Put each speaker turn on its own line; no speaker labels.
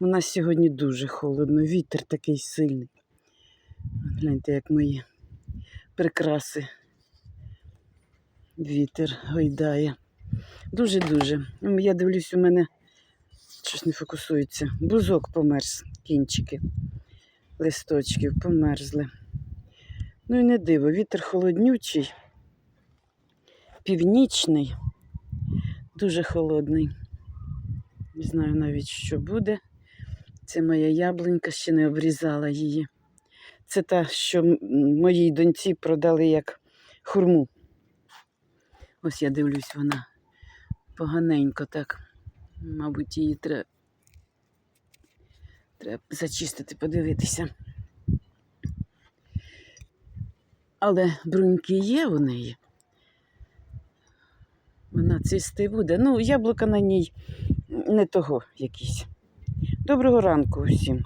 У нас сьогодні дуже холодно, вітер такий сильний. Гляньте, як мої прикраси. Вітер гойдає. Дуже-дуже. Я дивлюсь, у мене щось не фокусується. Бузок померз, кінчики листочків померзли. Ну і не диво, вітер холоднючий, північний, дуже холодний. Не знаю навіть, що буде. Це моя яблунька, ще не обрізала її. Це та, що моїй доньці продали як хурму. Ось я дивлюсь, вона поганенько так. Мабуть, її треба, треба зачистити, подивитися. Але бруньки є у неї. Вона цвісти буде. Ну, яблука на ній не того якісь. Доброго ранку усім.